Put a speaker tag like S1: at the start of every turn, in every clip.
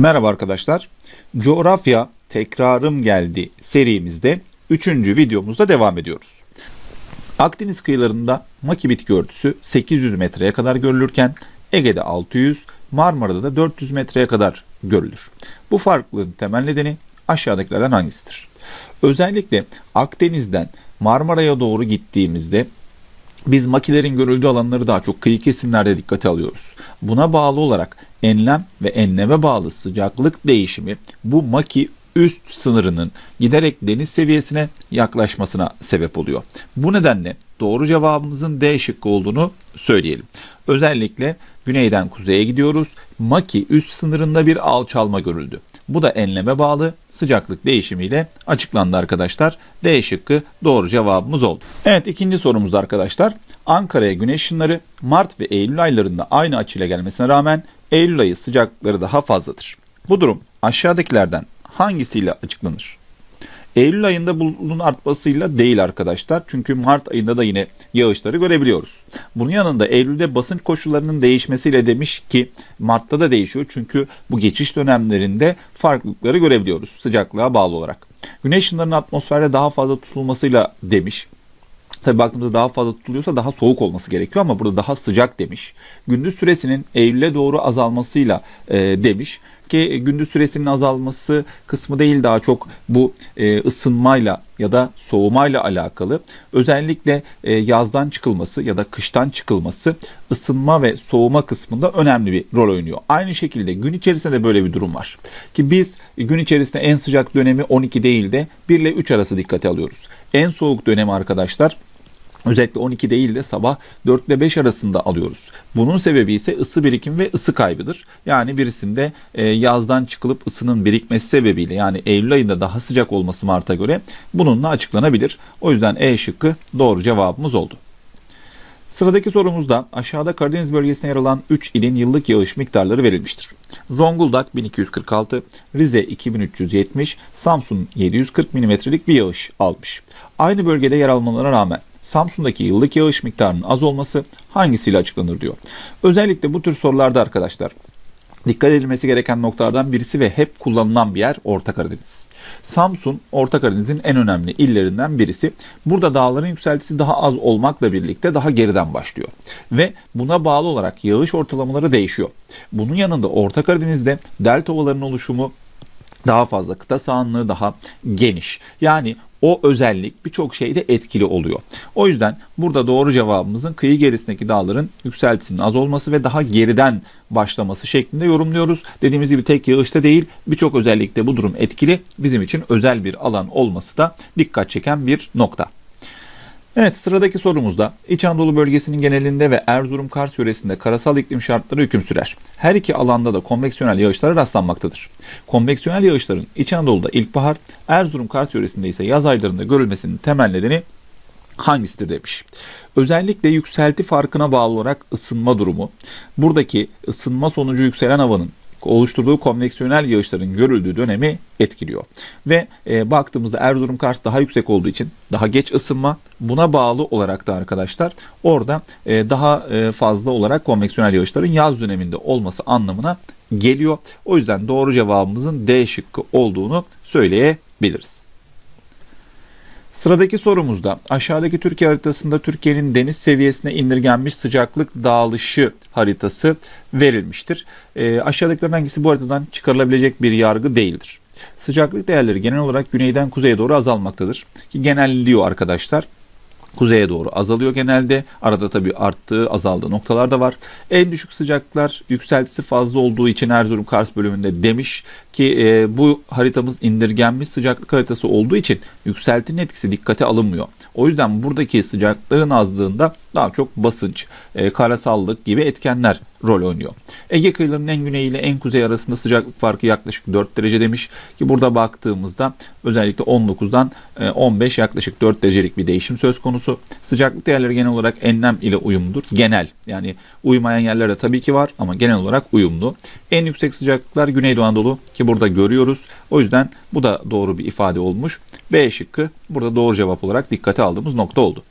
S1: Merhaba arkadaşlar. Coğrafya tekrarım geldi serimizde 3. videomuzda devam ediyoruz. Akdeniz kıyılarında maki bitki örtüsü 800 metreye kadar görülürken Ege'de 600, Marmara'da da 400 metreye kadar görülür. Bu farklılığın temel nedeni aşağıdakilerden hangisidir? Özellikle Akdeniz'den Marmara'ya doğru gittiğimizde biz makilerin görüldüğü alanları daha çok kıyı kesimlerde dikkate alıyoruz. Buna bağlı olarak enlem ve enleme bağlı sıcaklık değişimi bu maki üst sınırının giderek deniz seviyesine yaklaşmasına sebep oluyor. Bu nedenle doğru cevabımızın D şıkkı olduğunu söyleyelim. Özellikle güneyden kuzeye gidiyoruz. Maki üst sınırında bir alçalma görüldü. Bu da enleme bağlı sıcaklık değişimiyle açıklandı arkadaşlar. D şıkkı doğru cevabımız oldu. Evet ikinci sorumuzda arkadaşlar. Ankara'ya güneş ışınları Mart ve Eylül aylarında aynı açıyla gelmesine rağmen Eylül ayı sıcaklıkları daha fazladır. Bu durum aşağıdakilerden hangisiyle açıklanır? Eylül ayında bunun artmasıyla değil arkadaşlar. Çünkü Mart ayında da yine yağışları görebiliyoruz. Bunun yanında Eylül'de basınç koşullarının değişmesiyle demiş ki Mart'ta da değişiyor. Çünkü bu geçiş dönemlerinde farklılıkları görebiliyoruz sıcaklığa bağlı olarak. Güneş ışınlarının atmosferde daha fazla tutulmasıyla demiş. Tabi baktığımızda daha fazla tutuluyorsa daha soğuk olması gerekiyor ama burada daha sıcak demiş. Gündüz süresinin Eylül'e doğru azalmasıyla e, demiş ki gündüz süresinin azalması kısmı değil daha çok bu e, ısınmayla ya da soğumayla alakalı. Özellikle e, yazdan çıkılması ya da kıştan çıkılması ısınma ve soğuma kısmında önemli bir rol oynuyor. Aynı şekilde gün içerisinde de böyle bir durum var. Ki biz gün içerisinde en sıcak dönemi 12 değil de 1 ile 3 arası dikkate alıyoruz. En soğuk dönemi arkadaşlar Özellikle 12 değil de sabah 4 ile 5 arasında alıyoruz. Bunun sebebi ise ısı birikim ve ısı kaybıdır. Yani birisinde e, yazdan çıkılıp ısının birikmesi sebebiyle yani Eylül ayında daha sıcak olması Mart'a göre bununla açıklanabilir. O yüzden E şıkkı doğru cevabımız oldu. Sıradaki sorumuzda aşağıda Karadeniz bölgesine yer alan 3 ilin yıllık yağış miktarları verilmiştir. Zonguldak 1246, Rize 2370, Samsun 740 mm'lik bir yağış almış. Aynı bölgede yer almalarına rağmen Samsun'daki yıllık yağış miktarının az olması hangisiyle açıklanır diyor. Özellikle bu tür sorularda arkadaşlar Dikkat edilmesi gereken noktalardan birisi ve hep kullanılan bir yer Orta Karadeniz. Samsun, Orta Karadeniz'in en önemli illerinden birisi. Burada dağların yükseltisi daha az olmakla birlikte daha geriden başlıyor. Ve buna bağlı olarak yağış ortalamaları değişiyor. Bunun yanında Orta Karadeniz'de delta ovalarının oluşumu daha fazla kıta sahanlığı daha geniş. Yani o özellik birçok şeyde etkili oluyor. O yüzden burada doğru cevabımızın kıyı gerisindeki dağların yükseltisinin az olması ve daha geriden başlaması şeklinde yorumluyoruz. Dediğimiz gibi tek yağışta değil birçok özellikte bu durum etkili. Bizim için özel bir alan olması da dikkat çeken bir nokta. Evet sıradaki sorumuzda İç Anadolu bölgesinin genelinde ve Erzurum Kars yöresinde karasal iklim şartları hüküm sürer. Her iki alanda da konveksiyonel yağışlara rastlanmaktadır. Konveksiyonel yağışların İç Anadolu'da ilkbahar, Erzurum Kars yöresinde ise yaz aylarında görülmesinin temel nedeni hangisidir demiş. Özellikle yükselti farkına bağlı olarak ısınma durumu. Buradaki ısınma sonucu yükselen havanın oluşturduğu konveksiyonel yağışların görüldüğü dönemi etkiliyor. Ve e, baktığımızda Erzurum Kars daha yüksek olduğu için daha geç ısınma buna bağlı olarak da arkadaşlar orada e, daha e, fazla olarak konveksiyonel yağışların yaz döneminde olması anlamına geliyor. O yüzden doğru cevabımızın D şıkkı olduğunu söyleyebiliriz. Sıradaki sorumuzda aşağıdaki Türkiye haritasında Türkiye'nin deniz seviyesine indirgenmiş sıcaklık dağılışı haritası verilmiştir. E, aşağıdakilerden hangisi bu haritadan çıkarılabilecek bir yargı değildir. Sıcaklık değerleri genel olarak güneyden kuzeye doğru azalmaktadır. Ki genelliyor arkadaşlar kuzeye doğru azalıyor genelde. Arada tabii arttığı, azaldığı noktalar da var. En düşük sıcaklıklar yükseltisi fazla olduğu için Erzurum Kars bölümünde demiş ki e, bu haritamız indirgenmiş sıcaklık haritası olduğu için yükseltinin etkisi dikkate alınmıyor. O yüzden buradaki sıcaklığın azlığında daha çok basınç, e, karasallık gibi etkenler rol oynuyor. Ege kıyılarının en güneyi ile en kuzey arasında sıcaklık farkı yaklaşık 4 derece demiş ki burada baktığımızda özellikle 19'dan 15 e, yaklaşık 4 derecelik bir değişim söz konusu. Sıcaklık değerleri genel olarak enlem ile uyumludur. Genel yani uymayan yerler tabii ki var ama genel olarak uyumlu. En yüksek sıcaklıklar Güneydoğu Anadolu ki burada görüyoruz. O yüzden bu da doğru bir ifade olmuş. B şıkkı burada doğru cevap olarak dikkate aldığımız nokta oldu.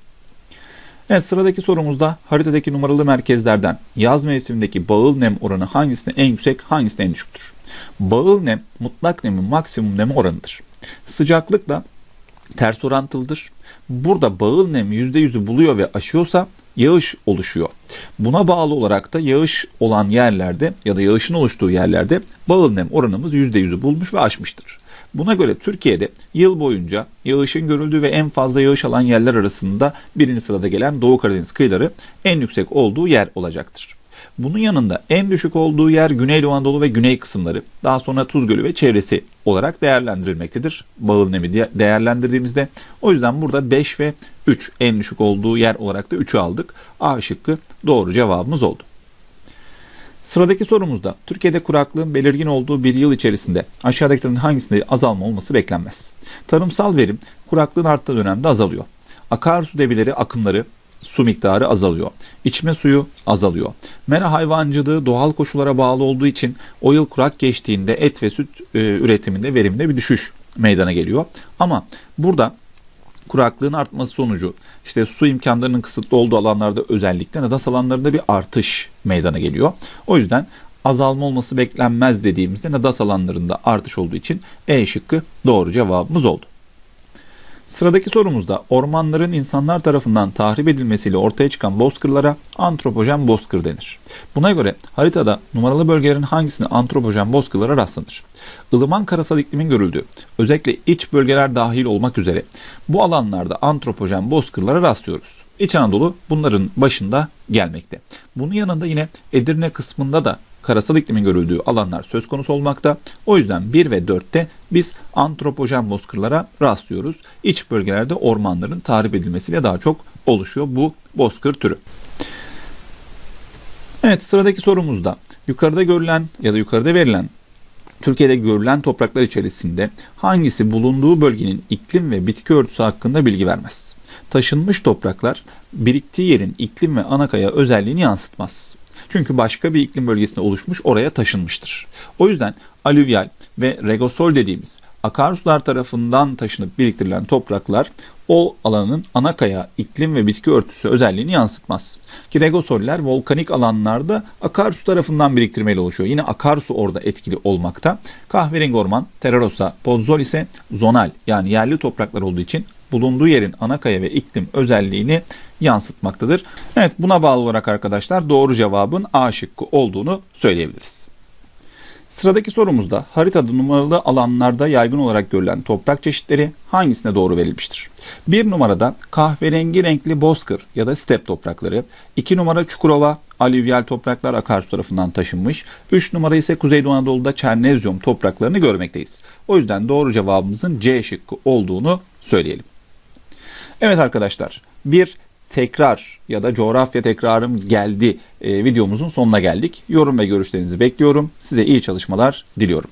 S1: Evet sıradaki sorumuzda haritadaki numaralı merkezlerden yaz mevsimindeki bağıl nem oranı hangisine en yüksek hangisine en düşüktür? Bağıl nem mutlak nemin maksimum nemi oranıdır. Sıcaklıkla ters orantılıdır. Burada bağıl nem %100'ü buluyor ve aşıyorsa yağış oluşuyor. Buna bağlı olarak da yağış olan yerlerde ya da yağışın oluştuğu yerlerde bağıl nem oranımız %100'ü bulmuş ve aşmıştır. Buna göre Türkiye'de yıl boyunca yağışın görüldüğü ve en fazla yağış alan yerler arasında birinci sırada gelen Doğu Karadeniz kıyıları en yüksek olduğu yer olacaktır. Bunun yanında en düşük olduğu yer Güneydoğu Anadolu ve güney kısımları, daha sonra Tuz Gölü ve çevresi olarak değerlendirilmektedir. Bağıl nemi değerlendirdiğimizde. O yüzden burada 5 ve 3 en düşük olduğu yer olarak da 3'ü aldık. A şıkkı doğru cevabımız oldu. Sıradaki sorumuzda Türkiye'de kuraklığın belirgin olduğu bir yıl içerisinde aşağıdakilerin hangisinde azalma olması beklenmez. Tarımsal verim kuraklığın arttığı dönemde azalıyor. Akarsu debileri akımları su miktarı azalıyor. İçme suyu azalıyor. Mera hayvancılığı doğal koşullara bağlı olduğu için o yıl kurak geçtiğinde et ve süt e, üretiminde verimde bir düşüş meydana geliyor. Ama burada kuraklığın artması sonucu işte su imkanlarının kısıtlı olduğu alanlarda özellikle nadas alanlarında bir artış meydana geliyor. O yüzden azalma olması beklenmez dediğimizde nadas alanlarında artış olduğu için E şıkkı doğru cevabımız oldu. Sıradaki sorumuzda ormanların insanlar tarafından tahrip edilmesiyle ortaya çıkan bozkırlara antropojen bozkır denir. Buna göre haritada numaralı bölgelerin hangisinde antropojen bozkırlara rastlanır? Ilıman karasal iklimin görüldüğü, özellikle iç bölgeler dahil olmak üzere bu alanlarda antropojen bozkırlara rastlıyoruz. İç Anadolu bunların başında gelmekte. Bunun yanında yine Edirne kısmında da karasal iklimin görüldüğü alanlar söz konusu olmakta. O yüzden 1 ve 4'te biz antropojen bozkırlara rastlıyoruz. İç bölgelerde ormanların tahrip edilmesiyle daha çok oluşuyor bu bozkır türü. Evet sıradaki sorumuzda yukarıda görülen ya da yukarıda verilen Türkiye'de görülen topraklar içerisinde hangisi bulunduğu bölgenin iklim ve bitki örtüsü hakkında bilgi vermez? Taşınmış topraklar biriktiği yerin iklim ve anakaya özelliğini yansıtmaz. Çünkü başka bir iklim bölgesinde oluşmuş oraya taşınmıştır. O yüzden alüvyal ve regosol dediğimiz akarsular tarafından taşınıp biriktirilen topraklar o alanın ana kaya, iklim ve bitki örtüsü özelliğini yansıtmaz. Ki regosoller volkanik alanlarda akarsu tarafından biriktirmeyle oluşuyor. Yine akarsu orada etkili olmakta. Kahverengi orman, Terrarosa, Podzol ise zonal yani yerli topraklar olduğu için bulunduğu yerin ana kaya ve iklim özelliğini yansıtmaktadır. Evet buna bağlı olarak arkadaşlar doğru cevabın A şıkkı olduğunu söyleyebiliriz. Sıradaki sorumuzda haritada numaralı alanlarda yaygın olarak görülen toprak çeşitleri hangisine doğru verilmiştir? Bir numarada kahverengi renkli bozkır ya da step toprakları, iki numara çukurova, alüvyal topraklar akarsu tarafından taşınmış, üç numara ise Kuzeydoğu Anadolu'da çernezyum topraklarını görmekteyiz. O yüzden doğru cevabımızın C şıkkı olduğunu söyleyelim. Evet arkadaşlar bir tekrar ya da coğrafya tekrarım geldi e, videomuzun sonuna geldik. Yorum ve görüşlerinizi bekliyorum. Size iyi çalışmalar diliyorum.